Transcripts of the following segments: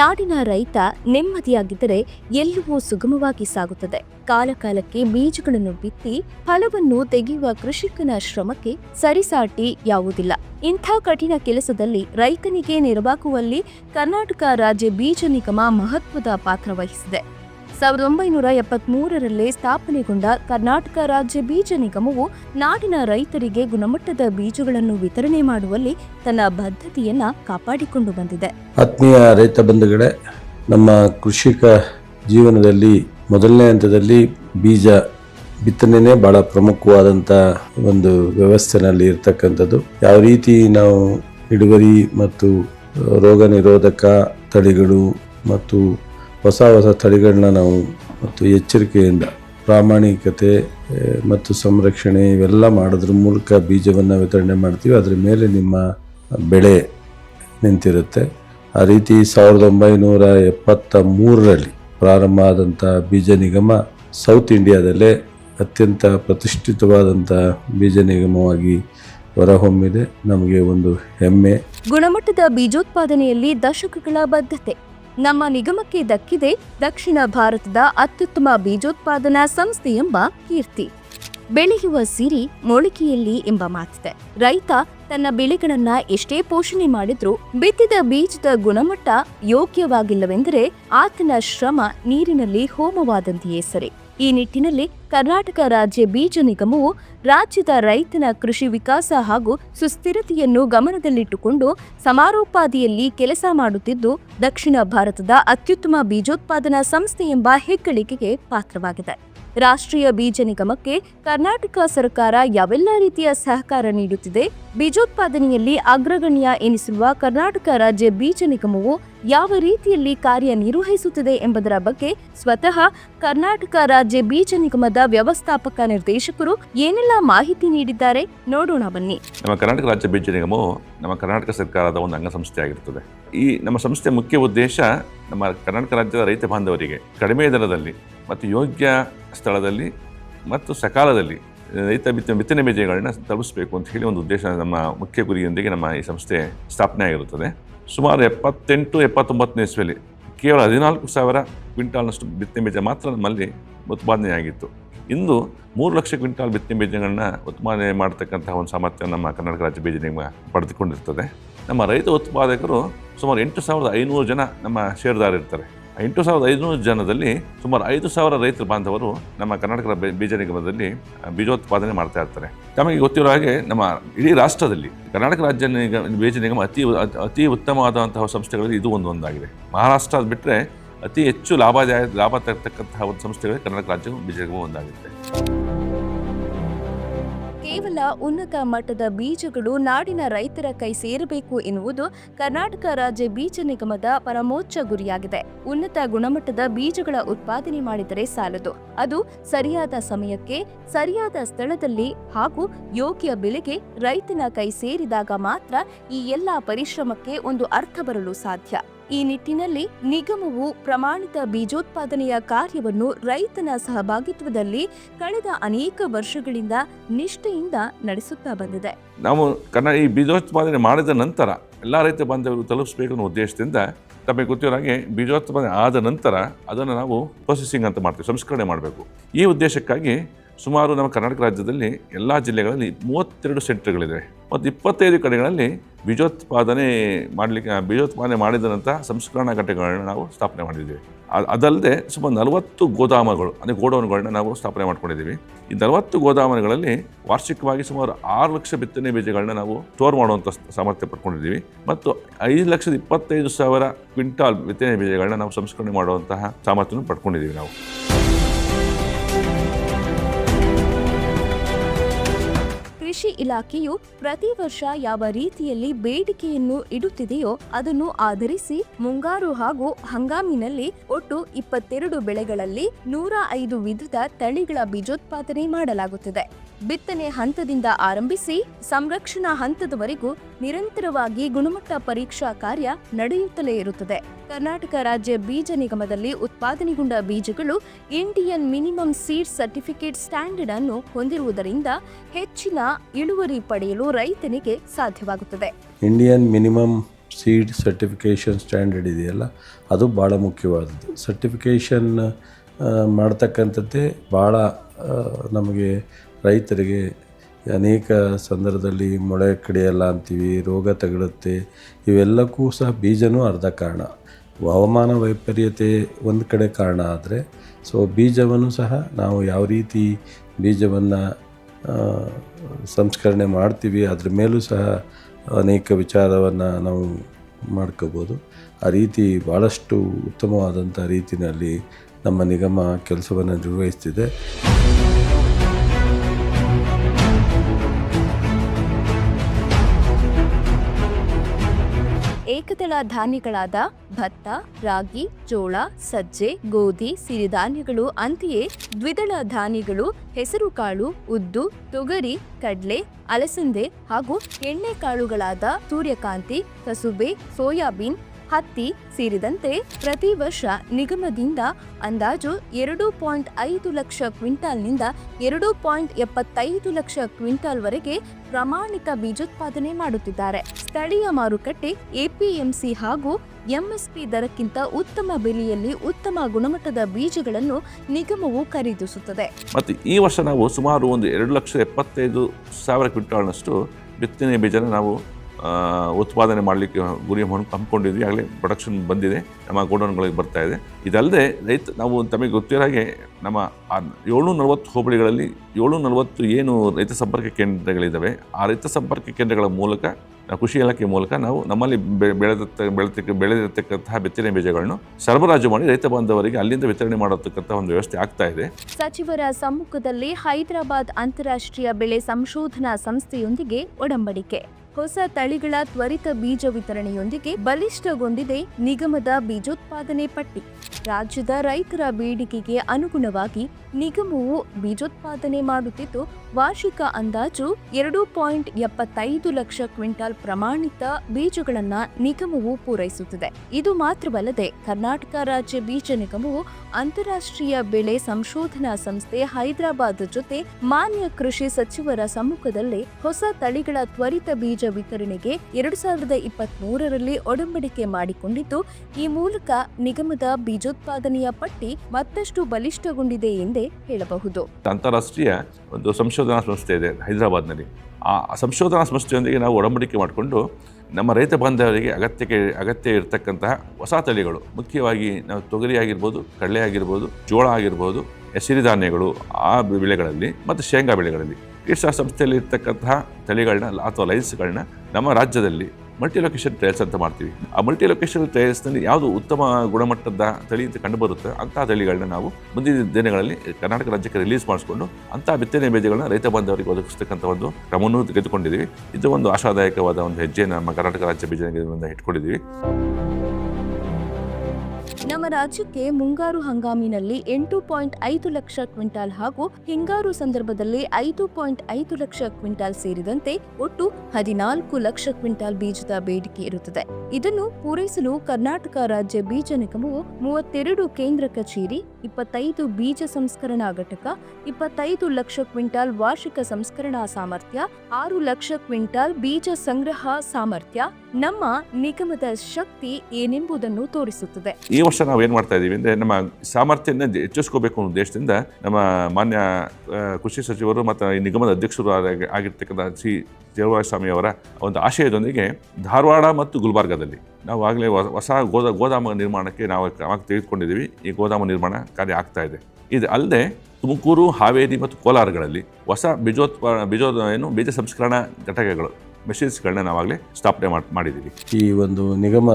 ನಾಡಿನ ರೈತ ನೆಮ್ಮದಿಯಾಗಿದ್ದರೆ ಎಲ್ಲವೂ ಸುಗಮವಾಗಿ ಸಾಗುತ್ತದೆ. ಕಾಲಕಾಲಕ್ಕೆ ಬೀಜಗಳನ್ನು ಬಿತ್ತಿ ಫಲವನ್ನು ತೆಗೆಯುವ ಕೃಷಿಕನ ಶ್ರಮಕ್ಕೆ ಸರಿಸಾಟಿ ಯಾವುದಿಲ್ಲ. ಇಂಥ ಕಠಿಣ ಕೆಲಸದಲ್ಲಿ ರೈತನಿಗೆ ನೆರವಾಗುವಲ್ಲಿ ಕರ್ನಾಟಕ ರಾಜ್ಯ ಬೀಜ ನಿಗಮ ಮಹತ್ವದ ಪಾತ್ರ ವಹಿಸಿದೆ. ಸಾವಿರದ ಒಂಬೈನೂರ ಎಪ್ಪತ್ಮೂರರಲ್ಲೇ ಸ್ಥಾಪನೆಗೊಂಡ ಕರ್ನಾಟಕ ರಾಜ್ಯ ಬೀಜ ನಿಗಮವು ನಾಡಿನ ರೈತರಿಗೆ ಗುಣಮಟ್ಟದ ಬೀಜಗಳನ್ನು ವಿತರಣೆ ಮಾಡುವಲ್ಲಿ ತನ್ನ ಬದ್ಧತೆಯನ್ನ ಕಾಪಾಡಿಕೊಂಡು ಬಂದಿದೆ. ಆತ್ಮೀಯ ರೈತ ಬಂಧುಗಳೇ, ನಮ್ಮ ಕೃಷಿಕ ಜೀವನದಲ್ಲಿ ಮೊದಲನೇ ಹಂತದಲ್ಲಿ ಬೀಜ ಬಿತ್ತನೆನೇ ಬಹಳ ಪ್ರಮುಖವಾದಂಥ ಒಂದು ವ್ಯವಸ್ಥೆನಲ್ಲಿ ಇರತಕ್ಕಂಥದ್ದು. ಯಾವ ರೀತಿ ನಾವು ಇಳುವರಿ ಮತ್ತು ರೋಗ ನಿರೋಧಕ ತಳಿಗಳು ಮತ್ತು ಹೊಸ ಹೊಸ ತಳಿಗಳನ್ನ ನಾವು ಮತ್ತು ಎಚ್ಚರಿಕೆಯಿಂದ ಪ್ರಾಮಾಣಿಕತೆ ಮತ್ತು ಸಂರಕ್ಷಣೆ ಇವೆಲ್ಲ ಮಾಡೋದ್ರ ಮೂಲಕ ಬೀಜವನ್ನು ವಿತರಣೆ ಮಾಡ್ತೀವಿ. ಅದರ ಮೇಲೆ ನಿಮ್ಮ ಬೆಳೆ ನಿಂತಿರುತ್ತೆ. ಆ ರೀತಿ ಸಾವಿರದ ಒಂಬೈನೂರ ಎಪ್ಪತ್ತ ಮೂರರಲ್ಲಿ ಪ್ರಾರಂಭ ಆದಂಥ ಬೀಜ ನಿಗಮ ಸೌತ್ ಇಂಡಿಯಾದಲ್ಲೇ ಅತ್ಯಂತ ಪ್ರತಿಷ್ಠಿತವಾದಂಥ ಬೀಜ ನಿಗಮವಾಗಿ ಹೊರಹೊಮ್ಮಿದೆ. ನಮಗೆ ಒಂದು ಹೆಮ್ಮೆ. ಗುಣಮಟ್ಟದ ಬೀಜೋತ್ಪಾದನೆಯಲ್ಲಿ ದಶಕಗಳ ಬದ್ಧತೆ. ನಮ್ಮ ನಿಗಮಕ್ಕೆ ದಕ್ಕಿದೆ ದಕ್ಷಿಣ ಭಾರತದ ಅತ್ಯುತ್ತಮ ಬೀಜೋತ್ಪಾದನಾ ಸಂಸ್ಥೆ ಎಂಬ ಕೀರ್ತಿ. ಬೆಳೆಯುವ ಸಿರಿ ಮೊಳಕೆಯಲ್ಲಿ ಎಂಬ ಮಾತಿದೆ. ರೈತ ತನ್ನ ಬೆಳೆಗಳನ್ನ ಎಷ್ಟೇ ಪೋಷಣೆ ಮಾಡಿದ್ರೂ ಬಿತ್ತಿದ ಬೀಜದ ಗುಣಮಟ್ಟ ಯೋಗ್ಯವಾಗಿಲ್ಲವೆಂದರೆ ಆತನ ಶ್ರಮ ನೀರಿನಲ್ಲಿ ಹೋಮವಾದಂತೆಯೇ ಸರಿ. ಈ ನಿಟ್ಟಿನಲ್ಲಿ ಕರ್ನಾಟಕ ರಾಜ್ಯ ಬೀಜ ನಿಗಮವು ರಾಜ್ಯದ ರೈತನ ಕೃಷಿ ವಿಕಾಸ ಹಾಗೂ ಸುಸ್ಥಿರತೆಯನ್ನು ಗಮನದಲ್ಲಿಟ್ಟುಕೊಂಡು ಸಮಾರೋಪಾದಿಯಲ್ಲಿ ಕೆಲಸ ಮಾಡುತ್ತಿದ್ದು, ದಕ್ಷಿಣ ಭಾರತದ ಅತ್ಯುತ್ತಮ ಬೀಜೋತ್ಪಾದನಾ ಸಂಸ್ಥೆ ಎಂಬ ಹೆಗ್ಗಳಿಕೆಗೆ ಪಾತ್ರವಾಗಿದೆ. ರಾಷ್ಟ್ರೀಯ ಬೀಜ ನಿಗಮಕ್ಕೆ ಕರ್ನಾಟಕ ಸರ್ಕಾರ ಯಾವೆಲ್ಲ ರೀತಿಯ ಸಹಕಾರ ನೀಡುತ್ತಿದೆ, ಬೀಜೋತ್ಪಾದನೆಯಲ್ಲಿ ಅಗ್ರಗಣ್ಯ ಎನಿಸಿರುವ ಕರ್ನಾಟಕ ರಾಜ್ಯ ಬೀಜ ನಿಗಮವು ಯಾವ ರೀತಿಯಲ್ಲಿ ಕಾರ್ಯನಿರ್ವಹಿಸುತ್ತಿದೆ ಎಂಬುದರ ಬಗ್ಗೆ ಸ್ವತಃ ಕರ್ನಾಟಕ ರಾಜ್ಯ ಬೀಜ ನಿಗಮದ ವ್ಯವಸ್ಥಾಪಕ ನಿರ್ದೇಶಕರು ಏನೆಲ್ಲ ಮಾಹಿತಿ ನೀಡಿದ್ದಾರೆ ನೋಡೋಣ ಬನ್ನಿ. ನಮ್ಮ ಕರ್ನಾಟಕ ರಾಜ್ಯ ಬೀಜ ನಿಗಮವು ನಮ್ಮ ಕರ್ನಾಟಕ ಸರ್ಕಾರದ ಒಂದು ಅಂಗಸಂಸ್ಥೆ ಆಗಿರುತ್ತದೆ ಈ ನಮ್ಮ ಸಂಸ್ಥೆ ಮುಖ್ಯ ಉದ್ದೇಶ ನಮ್ಮ ಕರ್ನಾಟಕ ರಾಜ್ಯದ ರೈತ ಬಾಂಧವರಿಗೆ ಕಡಿಮೆ ದರದಲ್ಲಿ ಮತ್ತು ಯೋಗ್ಯ ಸ್ಥಳದಲ್ಲಿ ಮತ್ತು ಸಕಾಲದಲ್ಲಿ ರೈತ ಬಿತ್ತ ಬಿತ್ತನೆ ಬೀಜಗಳನ್ನ ತಲುಪಿಸಬೇಕು ಅಂತ ಹೇಳಿ ಒಂದು ಉದ್ದೇಶ ನಮ್ಮ ಮುಖ್ಯ ಗುರಿಯೊಂದಿಗೆ ನಮ್ಮ ಈ ಸಂಸ್ಥೆ ಸ್ಥಾಪನೆ ಆಗಿರುತ್ತದೆ ಸುಮಾರು ಎಪ್ಪತ್ತೆಂಟು, ಎಪ್ಪತ್ತೊಂಬತ್ತನೇ ಇಸ್ವಿಯಲ್ಲಿ ಕೇವಲ ಹದಿನಾಲ್ಕು ಸಾವಿರ ಕ್ವಿಂಟಾಲ್ನಷ್ಟು ಬಿತ್ತನೆ ಬೀಜ ಮಾತ್ರ ನಮ್ಮಲ್ಲಿ ಉತ್ಪಾದನೆಯಾಗಿತ್ತು ಇಂದು ಮೂರು ಲಕ್ಷ ಕ್ವಿಂಟಾಲ್ ಬಿತ್ತನೆ ಬೀಜಗಳನ್ನ ಉತ್ಪಾದನೆ ಮಾಡತಕ್ಕಂತಹ ಒಂದು ಸಾಮರ್ಥ್ಯ ನಮ್ಮ ಕರ್ನಾಟಕ ರಾಜ್ಯ ಬೀಜ ನಿಗಮ ಪಡೆದುಕೊಂಡಿರ್ತದೆ. ನಮ್ಮ ರೈತ ಉತ್ಪಾದಕರು ಸುಮಾರು ಎಂಟು ಸಾವಿರದ ಐನೂರು ಜನ ನಮ್ಮ ಷೇರುದಾರ ಇರ್ತಾರೆ ಎಂಟು ಸಾವಿರದ ಐದುನೂರು ಜನದಲ್ಲಿ ಸುಮಾರು ಐದು ಸಾವಿರ ರೈತ ಬಾಂಧವರು ನಮ್ಮ ಕರ್ನಾಟಕ ಬೀಜ ನಿಗಮದಲ್ಲಿ ಬೀಜೋತ್ಪಾದನೆ ಮಾಡ್ತಾ ಇರ್ತಾರೆ. ತಮಗೆ ಗೊತ್ತಿರೋ ಹಾಗೆ ನಮ್ಮ ಇಡೀ ರಾಷ್ಟ್ರದಲ್ಲಿ ಕರ್ನಾಟಕ ರಾಜ್ಯ ನಿಗಮ ಬೀಜ ನಿಗಮ ಅತಿ ಅತಿ- ಉತ್ತಮವಾದಂತಹ ಸಂಸ್ಥೆಗಳಲ್ಲಿ ಇದು ಒಂದು ಒಂದಾಗಿದೆ. ಮಹಾರಾಷ್ಟ್ರ ಬಿಟ್ಟರೆ ಅತಿ ಹೆಚ್ಚು ಲಾಭದಾಯ ಲಾಭ ತರ್ತಕ್ಕಂತಹ ಒಂದು ಸಂಸ್ಥೆಗಳೇ ಕರ್ನಾಟಕ ರಾಜ್ಯ ಬೀಜ ನಿಗಮ ಒಂದಾಗಿದೆ ಕೇವಲ ಉನ್ನತ ಮಟ್ಟದ ಬೀಜಗಳು ನಾಡಿನ ರೈತರ ಕೈ ಸೇರಬೇಕು ಎನ್ನುವುದು ಕರ್ನಾಟಕ ರಾಜ್ಯ ಬೀಜ ನಿಗಮದ ಪರಮೋಚ್ಚ ಗುರಿಯಾಗಿದೆ. ಉನ್ನತ ಗುಣಮಟ್ಟದ ಬೀಜಗಳ ಉತ್ಪಾದನೆ ಮಾಡಿದರೆ ಸಾಲದು. ಅದು ಸರಿಯಾದ ಸಮಯಕ್ಕೆ, ಸರಿಯಾದ ಸ್ಥಳದಲ್ಲಿ ಹಾಗೂ ಯೋಗ್ಯ ಬೆಲೆಗೆ ರೈತನ ಕೈ ಸೇರಿದಾಗ ಮಾತ್ರ ಈ ಎಲ್ಲ ಪರಿಶ್ರಮಕ್ಕೆ ಒಂದು ಅರ್ಥ ಬರಲು ಸಾಧ್ಯ. ಈ ನಿಟ್ಟಿನಲ್ಲಿ ನಿಗಮವು ಪ್ರಮಾಣಿತ ಬೀಜೋತ್ಪಾದನೆಯ ಕಾರ್ಯವನ್ನು ರೈತನ ಸಹಭಾಗಿತ್ವದಲ್ಲಿ ಕಳೆದ ಅನೇಕ ವರ್ಷಗಳಿಂದ ನಿಷ್ಠೆಯಿಂದ ನಡೆಸುತ್ತಾ ಬಂದಿದೆ. ನಾವು ಕನ್ನಡ ಈ ಬೀಜೋತ್ಪಾದನೆ ಮಾಡಿದ ನಂತರ ಎಲ್ಲ ರೈತ ಬಾಂಧವರು ತಲುಪಿಸಬೇಕು ಅನ್ನೋ ಉದ್ದೇಶದಿಂದ ತಮಗೆ ಗೊತ್ತಿರೋ ಹಾಗೆ ಬೀಜೋತ್ಪಾದನೆ ಆದ ನಂತರ ಅದನ್ನು ನಾವು ಪ್ರೊಸೆಸಿಂಗ್ ಅಂತ ಮಾಡ್ತೀವಿ, ಸಂಸ್ಕರಣೆ ಮಾಡಬೇಕು. ಈ ಉದ್ದೇಶಕ್ಕಾಗಿ ಸುಮಾರು ನಮ್ಮ ಕರ್ನಾಟಕ ರಾಜ್ಯದಲ್ಲಿ ಎಲ್ಲ ಜಿಲ್ಲೆಗಳಲ್ಲಿ ಮೂವತ್ತೆರಡು ಸೆಂಟರ್ಗಳಿವೆ. ಮತ್ತು ಇಪ್ಪತ್ತೈದು ಕಡೆಗಳಲ್ಲಿ ಬೀಜೋತ್ಪಾದನೆ ಮಾಡಲಿಕ್ಕೆ, ಬೀಜೋತ್ಪಾದನೆ ಮಾಡಿದಂಥ ಸಂಸ್ಕರಣಾ ಘಟಕಗಳನ್ನು ನಾವು ಸ್ಥಾಪನೆ ಮಾಡಿದ್ದೀವಿ ಅದಲ್ಲದೆ ಸುಮಾರು ನಲವತ್ತು ಗೋದಾಮುಗಳು, ಅಂದರೆ ಗೋಡೌನ್ಗಳನ್ನ ನಾವು ಸ್ಥಾಪನೆ ಮಾಡ್ಕೊಂಡಿದ್ದೀವಿ. ಈ ನಲವತ್ತು ಗೋದಾಮುಗಳಲ್ಲಿ ವಾರ್ಷಿಕವಾಗಿ ಸುಮಾರು ಆರು ಲಕ್ಷ ಬಿತ್ತನೆ ಬೀಜಗಳನ್ನ ನಾವು ಸ್ಟೋರ್ ಮಾಡುವಂಥ ಸಾಮರ್ಥ್ಯ ಪಡ್ಕೊಂಡಿದ್ದೀವಿ. ಮತ್ತು ಐದು ಲಕ್ಷದ ಇಪ್ಪತ್ತೈದು ಸಾವಿರ ಕ್ವಿಂಟಾಲ್ ಬಿತ್ತನೆ ಬೀಜಗಳನ್ನ ನಾವು ಸಂಸ್ಕರಣೆ ಮಾಡುವಂತಹ ಸಾಮರ್ಥ್ಯವನ್ನು ಪಡ್ಕೊಂಡಿದ್ದೀವಿ ನಾವು. ಕೃಷಿ ಇಲಾಖೆಯು ಪ್ರತಿ ವರ್ಷ ಯಾವ ರೀತಿಯಲ್ಲಿ ಬೇಡಿಕೆಯನ್ನು ಇಡುತ್ತಿದೆಯೋ ಅದನ್ನು ಆಧರಿಸಿ ಮುಂಗಾರು ಹಾಗೂ ಹಂಗಾಮಿನಲ್ಲಿ ಒಟ್ಟು ಇಪ್ಪತ್ತೆರಡು ಬೆಳೆಗಳಲ್ಲಿ ನೂರ ಐದು ವಿಧದ ತಳಿಗಳ ಬೀಜೋತ್ಪಾದನೆ ಮಾಡಲಾಗುತ್ತದೆ. ಬಿತ್ತನೆ ಹಂತದಿಂದ ಆರಂಭಿಸಿ ಸಂರಕ್ಷಣಾ ಹಂತದವರೆಗೂ ನಿರಂತರವಾಗಿ ಗುಣಮಟ್ಟ ಪರೀಕ್ಷಾ ಕಾರ್ಯ ನಡೆಯುತ್ತಲೇ ಇರುತ್ತದೆ. ಕರ್ನಾಟಕ ರಾಜ್ಯ ಬೀಜ ನಿಗಮದಲ್ಲಿ ಉತ್ಪಾದನೆಗೊಂಡ ಬೀಜಗಳು Indian minimum seed certificate standard ಅನ್ನು ಹೊಂದಿರುವುದರಿಂದ ಹೆಚ್ಚಿನ ಇಳುವರಿ ಪಡೆಯಲು ರೈತನಿಗೆ ಸಾಧ್ಯವಾಗುತ್ತದೆ. Indian minimum seed certification standard ಇದೆಯಲ್ಲ, ಅದು ಭಾಳ ಮುಖ್ಯವಾದದ್ದು. ಸರ್ಟಿಫಿಕೇಷನ್ ಮಾಡ್ತಕ್ಕಂಥದ್ದೇ ಭಾಳ ನಮಗೆ ರೈತರಿಗೆ ಅನೇಕ ಸಂದರ್ಭದಲ್ಲಿ ಮೊಳೆ ಕಡಿಯಲ್ಲ ಅಂತೀವಿ, ರೋಗ ತಗಳುತ್ತೆ, ಇವೆಲ್ಲಕ್ಕೂ ಸಹ ಬೀಜನೂ ಅರ್ಧ ಕಾರಣ. ಹವಾಮಾನ ವೈಪರೀತ್ಯ ಒಂದು ಕಡೆ ಕಾರಣ ಆದರೆ, ಸೊ ಬೀಜವನ್ನು ಸಹ ನಾವು ಯಾವ ರೀತಿ ಬೀಜವನ್ನು ಸಂಸ್ಕರಣೆ ಮಾಡ್ತೀವಿ, ಅದ್ರ ಮೇಲೂ ಸಹ ಅನೇಕ ವಿಚಾರವನ್ನು ನಾವು ಮಾಡ್ಕೋಬೋದು. ಆ ರೀತಿ ಭಾಳಷ್ಟು ಉತ್ತಮವಾದಂಥ ರೀತಿಯಲ್ಲಿ ನಮ್ಮ ನಿಗಮ ಕೆಲಸವನ್ನು ನಿರ್ವಹಿಸ್ತಿದೆ. ಏಕದಳ ಧಾನ್ಯಗಳಾದ ಭತ್ತ, ರಾಗಿ, ಜೋಳ, ಸಜ್ಜೆ, ಗೋಧಿ, ಸಿರಿಧಾನ್ಯಗಳು, ಅಂತೆಯೇ ದ್ವಿದಳ ಧಾನ್ಯಗಳು ಹೆಸರುಕಾಳು, ಉದ್ದು, ತೊಗರಿ, ಕಡಲೆ, ಅಲಸಂದೆ ಹಾಗೂ ಎಣ್ಣೆಕಾಳುಗಳಾದ ಸೂರ್ಯಕಾಂತಿ, ಕಸುಬೆ, ಸೋಯಾಬೀನ್ ಹತ್ತಿ ಸೇರಿದಂತೆ ಪ್ರತಿ ವರ್ಷ ನಿಗಮದಿಂದ ಅಂದಾಜು ಎರಡು ಪಾಯಿಂಟ್ ಐದು ಲಕ್ಷ ಕ್ವಿಂಟಾಲ್ನಿಂದ ಎರಡು ಪಾಯಿಂಟ್ ಎಪ್ಪತ್ತೈದು ಲಕ್ಷ ಕ್ವಿಂಟಾಲ್ವರೆಗೆ ಪ್ರಮಾಣಿತ ಬೀಜೋತ್ಪಾದನೆ ಮಾಡುತ್ತಿದ್ದಾರೆ. ಸ್ಥಳೀಯ ಮಾರುಕಟ್ಟೆ, ಎಪಿಎಂಸಿ ಹಾಗೂ ಎಂಎಸ್ಪಿ ದರಕ್ಕಿಂತ ಉತ್ತಮ ಬೆಲೆಯಲ್ಲಿ ಉತ್ತಮ ಗುಣಮಟ್ಟದ ಬೀಜಗಳನ್ನು ನಿಗಮವು ಖರೀದಿಸುತ್ತದೆ. ಮತ್ತು ಈ ವರ್ಷ ನಾವು ಸುಮಾರು ಒಂದು ಎರಡು ಲಕ್ಷ ಎಪ್ಪತ್ತೈದು ಸಾವಿರ ಕ್ವಿಂಟಾಲ್ನಷ್ಟು ಬಿತ್ತನೆ ಬೀಜನ ನಾವು ಉತ್ಪಾದನೆ ಮಾಡಲಿಕ್ಕೆ ಗುರಿ ಹಮ್ಮಿಕೊಂಡಿದ್ವಿ. ಆಗಲೇ ಪ್ರೊಡಕ್ಷನ್ ಬಂದಿದೆ. ನಮ್ಮ ಗೋಡೌನ್ಗಳಿಗೆ ಬರ್ತಾ ಇದೆ. ಇದಲ್ಲದೆ ರೈತ, ನಾವು ತಮಗೆ ಗೊತ್ತಿರೋ ಹಾಗೆ ನಮ್ಮ ಏಳ್ನೂರ ನಲವತ್ತು ಹೋಬಳಿಗಳಲ್ಲಿ ಏಳ್ನೂರ ನಲವತ್ತು ಏನು ರೈತ ಸಂಪರ್ಕ ಕೇಂದ್ರಗಳಿದ್ದಾವೆ, ಆ ರೈತ ಸಂಪರ್ಕ ಕೇಂದ್ರಗಳ ಮೂಲಕ, ಕೃಷಿ ಇಲಾಖೆ ಮೂಲಕ ನಾವು ನಮ್ಮಲ್ಲಿ ಬೆ- ಬೆಳೆದ ಬೆಳೆತಕ್ಕ ಬೆಳೆದಿರತಕ್ಕಂತಹ ಬಿತ್ತನೆ ಬೀಜಗಳನ್ನು ಸರಬರಾಜು ಮಾಡಿ ರೈತ ಬಾಂಧವರಿಗೆ ಅಲ್ಲಿಂದ ವಿತರಣೆ ಮಾಡತಕ್ಕಂಥ ಒಂದು ವ್ಯವಸ್ಥೆ ಆಗ್ತಾ ಇದೆ. ಸಚಿವರ ಸಮ್ಮುಖದಲ್ಲಿ ಹೈದರಾಬಾದ್ ಅಂತಾರಾಷ್ಟ್ರೀಯ ಬೆಳೆ ಸಂಶೋಧನಾ ಸಂಸ್ಥೆಯೊಂದಿಗೆ ಒಡಂಬಡಿಕೆ. ಹೊಸ ತಳಿಗಳ ತ್ವರಿತ ಬೀಜ ವಿತರಣೆಯೊಂದಿಗೆ ಬಲಿಷ್ಠಗೊಂಡಿದೆ ನಿಗಮದ ಬೀಜೋತ್ಪಾದನೆ ಪಟ್ಟಿ. ರಾಜ್ಯದ ರೈತರ ಬೇಡಿಕೆಗೆ ಅನುಗುಣವಾಗಿ ನಿಗಮವು ಬೀಜೋತ್ಪಾದನೆ ಮಾಡುತ್ತಿದ್ದು ವಾರ್ಷಿಕ ಅಂದಾಜು ಎರಡು ಪಾಯಿಂಟ್ ಎಪ್ಪತ್ತೈದು ಲಕ್ಷ ಕ್ವಿಂಟಾಲ್ ಪ್ರಮಾಣಿತ ಬೀಜಗಳನ್ನು ನಿಗಮವು ಪೂರೈಸುತ್ತಿದೆ. ಇದು ಮಾತ್ರವಲ್ಲದೆ ಕರ್ನಾಟಕ ರಾಜ್ಯ ಬೀಜ ನಿಗಮವು ಅಂತಾರಾಷ್ಟ್ರೀಯ ಬೆಳೆ ಸಂಶೋಧನಾ ಸಂಸ್ಥೆ ಹೈದರಾಬಾದ್ ಜೊತೆ ಮಾನ್ಯ ಕೃಷಿ ಸಚಿವರ ಸಮ್ಮುಖದಲ್ಲಿ ಹೊಸ ತಳಿಗಳ ತ್ವರಿತ ಬೀಜ ವಿತರಣೆಗೆ ಎರಡು ಸಾವಿರದ ಇಪ್ಪತ್ತ್ ಮೂರರಲ್ಲಿ ಒಡಂಬಡಿಕೆ ಮಾಡಿಕೊಂಡಿದ್ದು, ಈ ಮೂಲಕ ನಿಗಮದ ಬೀಜೋತ್ಪಾದನೆಯ ಪಟ್ಟಿ ಮತ್ತಷ್ಟು ಬಲಿಷ್ಠಗೊಂಡಿದೆ ಎಂದೇ ಹೇಳಬಹುದು. ಅಂತಾರಾಷ್ಟ್ರೀಯ ಒಂದು ಸಂಶೋಧನಾ ಸಂಸ್ಥೆ ಇದೆ ಹೈದರಾಬಾದ್ನಲ್ಲಿ. ಆ ಸಂಶೋಧನಾ ಸಂಸ್ಥೆಯೊಂದಿಗೆ ನಾವು ಒಡಂಬಡಿಕೆ ಮಾಡಿಕೊಂಡು ನಮ್ಮ ರೈತ ಬಾಂಧವರಿಗೆ ಅಗತ್ಯಕ್ಕೆ ಅಗತ್ಯ ಇರತಕ್ಕಂತಹ ಹೊಸ ತಳಿಗಳು, ಮುಖ್ಯವಾಗಿ ನಾವು ತೊಗರಿ ಆಗಿರ್ಬೋದು, ಕಡಲೆ ಆಗಿರ್ಬೋದು, ಜೋಳ ಆಗಿರ್ಬೋದು ಸಿರಿಧಾನ್ಯಗಳು ಆ ಬೆಳೆಗಳಲ್ಲಿ ಮತ್ತು ಶೇಂಗಾ ಬೆಳೆಗಳಲ್ಲಿ. ಕೃಷಿ ಸಂಸ್ಥೆಯಲ್ಲಿ ಇರ್ತಕ್ಕಂತಹ ತಳಿಗಳನ್ನ ಅಥವಾ ಲೈನ್ಸ್ಗಳನ್ನ ನಮ್ಮ ರಾಜ್ಯದಲ್ಲಿ ಮಲ್ಟಿ ಲೊಕೇಶನ್ ಟ್ರಯಲ್ಸ್ ಅಂತ ಮಾಡ್ತೀವಿ. ಆ ಮಲ್ಟಿ ಲೊಕೇಶನ್ ಟ್ರಯಲ್ಸ್ನಲ್ಲಿ ಯಾವುದು ಉತ್ತಮ ಗುಣಮಟ್ಟದ ತಳಿ ಅಂತ ಕಂಡುಬರುತ್ತೆ ಅಂತಹ ತಳಿಗಳನ್ನ ನಾವು ಮುಂದಿನ ದಿನಗಳಲ್ಲಿ ಕರ್ನಾಟಕ ರಾಜ್ಯಕ್ಕೆ ರಿಲೀಸ್ ಮಾಡಿಸ್ಕೊಂಡು ಅಂತಹ ಬಿತ್ತನೆ ಬೀಜಗಳನ್ನ ರೈತ ಬಾಂಧವರಿಗೆ ಒದಗಿಸ್ತಕ್ಕಂಥ ಒಂದು ಕ್ರಮವನ್ನು ತೆಗೆದುಕೊಂಡಿದ್ದೀವಿ. ಇದು ಒಂದು ಆಶಾದಾಯಕವಾದ ಒಂದು ಹೆಜ್ಜೆ ನಮ್ಮ ಕರ್ನಾಟಕ ರಾಜ್ಯ ಬೀಜ ಇಟ್ಕೊಂಡಿದ್ದೀವಿ. ನಮ್ಮ ರಾಜ್ಯಕ್ಕೆ ಮುಂಗಾರು ಹಂಗಾಮಿನಲ್ಲಿ ಎಂಟು ಪಾಯಿಂಟ್ ಐದು ಲಕ್ಷ ಕ್ವಿಂಟಾಲ್ ಹಾಗೂ ಹಿಂಗಾರು ಸಂದರ್ಭದಲ್ಲಿ ಐದು ಪಾಯಿಂಟ್ ಐದು ಲಕ್ಷ ಕ್ವಿಂಟಾಲ್ ಸೇರಿದಂತೆ ಒಟ್ಟು ಹದಿನಾಲ್ಕು ಲಕ್ಷ ಕ್ವಿಂಟಾಲ್ ಬೀಜದ ಬೇಡಿಕೆ ಇರುತ್ತದೆ. ಇದನ್ನು ಪೂರೈಸಲು ಕರ್ನಾಟಕ ರಾಜ್ಯ ಬೀಜ ನಿಗಮವು ಮೂವತ್ತೆರಡು ಕೇಂದ್ರ ಕಚೇರಿ, ಇಪ್ಪತ್ತೈದು ಬೀಜ ಸಂಸ್ಕರಣಾ ಘಟಕ, ಇಪ್ಪತ್ತೈದು ಲಕ್ಷ ಕ್ವಿಂಟಾಲ್ ವಾರ್ಷಿಕ ಸಂಸ್ಕರಣಾ ಸಾಮರ್ಥ್ಯ, ಆರು ಲಕ್ಷ ಕ್ವಿಂಟಾಲ್ ಬೀಜ ಸಂಗ್ರಹ ಸಾಮರ್ಥ್ಯ, ನಮ್ಮ ನಿಗಮದ ಶಕ್ತಿ ಏನೆಂಬುದನ್ನು ತೋರಿಸುತ್ತದೆ. ವರ್ಷ ನಾವು ಏನು ಮಾಡ್ತಾ ಇದ್ದೀವಿ ಅಂದರೆ ನಮ್ಮ ಸಾಮರ್ಥ್ಯನ ಹೆಚ್ಚಿಸ್ಕೋಬೇಕು ಅನ್ನೋ ಉದ್ದೇಶದಿಂದ ನಮ್ಮ ಮಾನ್ಯ ಕೃಷಿ ಸಚಿವರು ಮತ್ತು ಈ ನಿಗಮದ ಅಧ್ಯಕ್ಷರು ಆಗಿ- ಆಗಿರ್ತಕ್ಕಂಥ ಸಿ ಸ್ವಾಮಿ ಅವರ ಒಂದು ಆಶಯದೊಂದಿಗೆ ಧಾರವಾಡ ಮತ್ತು ಗುಲ್ಬರ್ಗಾದಲ್ಲಿ ನಾವು ಆಗಲೇ ಹೊಸ ಗೋದ, ಗೋದಾಮ ನಿರ್ಮಾಣಕ್ಕೆ ನಾವು ಕ್ರಮ ತೆಗೆದುಕೊಂಡಿದ್ದೀವಿ. ಈ ಗೋದಾಮ ನಿರ್ಮಾಣ ಕಾರ್ಯ ಆಗ್ತಾ ಇದೆ. ಇದು ಅಲ್ಲದೆ ತುಮಕೂರು, ಹಾವೇರಿ ಮತ್ತು ಕೋಲಾರಗಳಲ್ಲಿ ಹೊಸ ಬೀಜೋತ್ಪ ಬೀಜೋ ಏನು, ಬೀಜ ಸಂಸ್ಕರಣಾ ಘಟಕಗಳು ಮೆಷಿನ್ಸ್ಗಳನ್ನ ನಾವಾಗಲೇ ಸ್ಥಾಪನೆ ಮಾಡಿ, ಮಾಡಿದ್ದೀವಿ. ಈ ಒಂದು ನಿಗಮ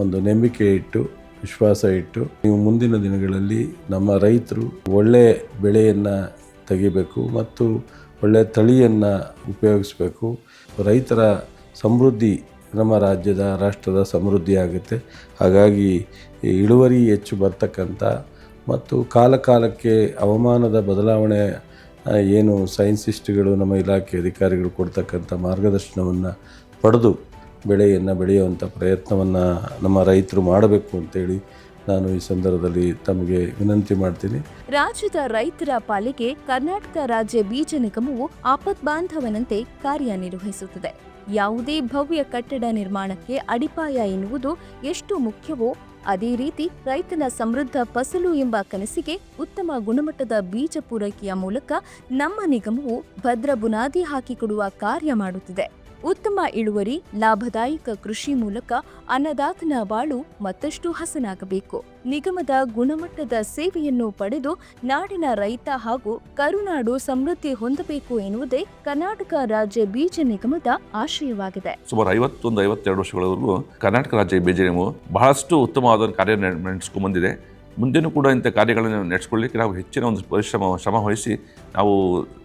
ಒಂದು ನಂಬಿಕೆ ಇಟ್ಟು ವಿಶ್ವಾಸ ಇಟ್ಟು ನೀವು ಮುಂದಿನ ದಿನಗಳಲ್ಲಿ ನಮ್ಮ ರೈತರು ಒಳ್ಳೆ ಬೆಳೆಯನ್ನು ತೆಗಿಬೇಕು ಮತ್ತು ಒಳ್ಳೆಯ ತಳಿಯನ್ನು ಉಪಯೋಗಿಸಬೇಕು. ರೈತರ ಸಮೃದ್ಧಿ ನಮ್ಮ ರಾಜ್ಯದ, ರಾಷ್ಟ್ರದ ಸಮೃದ್ಧಿ ಆಗುತ್ತೆ. ಹಾಗಾಗಿ ಇಳುವರಿ ಹೆಚ್ಚು ಬರ್ತಕ್ಕಂಥ ಮತ್ತು ಕಾಲ ಕಾಲಕ್ಕೆ ಹವಾಮಾನದ ಬದಲಾವಣೆ ಏನು ಸೈನ್ಸಿಸ್ಟ್ಗಳು ನಮ್ಮ ಇಲಾಖೆ ಅಧಿಕಾರಿಗಳು ಕೊಡ್ತಕ್ಕಂಥ ಮಾರ್ಗದರ್ಶನವನ್ನು ಪಡೆದು ಬೆಳೆಯನ್ನು ಬೆಳೆಯುವಂಥ ಪ್ರಯತ್ನವನ್ನು ನಮ್ಮ ರೈತರು ಮಾಡಬೇಕು ಅಂತೇಳಿ ನಾನು ಈ ಸಂದರ್ಭದಲ್ಲಿ ತಮಗೆ ವಿನಂತಿ ಮಾಡ್ತೀನಿ. ರಾಜ್ಯದ ರೈತರ ಪಾಲಿಗೆ ಕರ್ನಾಟಕ ರಾಜ್ಯ ಬೀಜ ನಿಗಮವು ಆಪತ್ ಬಾಂಧವನಂತೆ ಕಾರ್ಯನಿರ್ವಹಿಸುತ್ತದೆ. ಯಾವುದೇ ಭವ್ಯ ಕಟ್ಟಡ ನಿರ್ಮಾಣಕ್ಕೆ ಅಡಿಪಾಯ ಎನ್ನುವುದು ಎಷ್ಟು ಮುಖ್ಯವೋ ಅದೇ ರೀತಿ ರೈತನ ಸಮೃದ್ಧ ಫಸಲು ಎಂಬ ಕನಸಿಗೆ ಉತ್ತಮ ಗುಣಮಟ್ಟದ ಬೀಜ ಪೂರೈಕೆಯ ಮೂಲಕ ನಮ್ಮ ನಿಗಮವು ಭದ್ರ ಬುನಾದಿ ಹಾಕಿಕೊಡುವ ಕಾರ್ಯ ಮಾಡುತ್ತಿದೆ. ಉತ್ತಮ ಇಳುವರಿ, ಲಾಭದಾಯಕ ಕೃಷಿ ಮೂಲಕ ಅನ್ನದಾತನ ಬಾಳು ಮತ್ತಷ್ಟು ಹಸನಾಗಬೇಕು. ನಿಗಮದ ಗುಣಮಟ್ಟದ ಸೇವೆಯನ್ನು ಪಡೆದು ನಾಡಿನ ರೈತ ಹಾಗೂ ಕರುನಾಡು ಸಮೃದ್ಧಿ ಹೊಂದಬೇಕು ಎನ್ನುವುದೇ ಕರ್ನಾಟಕ ರಾಜ್ಯ ಬೀಜ ನಿಗಮದ ಆಶಯವಾಗಿದೆ. ಸುಮಾರು ಐವತ್ತೊಂದು ಐವತ್ತೆರಡು ವರ್ಷಗಳವರೆಗೂ ಕರ್ನಾಟಕ ರಾಜ್ಯ ಬೀಜ ನಿಗಮವು ಬಹಳಷ್ಟು ಉತ್ತಮವಾದ ಕಾರ್ಯ ನಡೆಸ್ಕೊಂಡು ಬಂದಿದೆ ಮುಂದೆನೂ ಕೂಡ ಇಂಥ ಕಾರ್ಯಗಳನ್ನು ನಡೆಸ್ಕೊಳ್ಳಿಕ್ಕೆ ನಾವು ಹೆಚ್ಚಿನ ಒಂದು ಪರಿಶ್ರಮ, ಶ್ರಮ ವಹಿಸಿ ನಾವು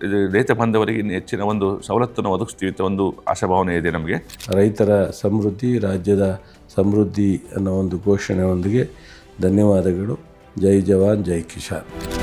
ಇದು ರೈತ ಬಾಂಧವರಿಗೆ ಹೆಚ್ಚಿನ ಒಂದು ಸವಲತ್ತನ್ನು ಒದಗಿಸ್ತೀವಿ ಅಂತ ಒಂದು ಆಶಾಭಾವನೆ ಇದೆ ನಮಗೆ. ರೈತರ ಸಮೃದ್ಧಿ, ರಾಜ್ಯದ ಸಮೃದ್ಧಿ ಅನ್ನೋ ಒಂದು ಘೋಷಣೆಯೊಂದಿಗೆ ಧನ್ಯವಾದಗಳು. ಜೈ ಜವಾನ್, ಜೈ ಕಿಸಾನ್.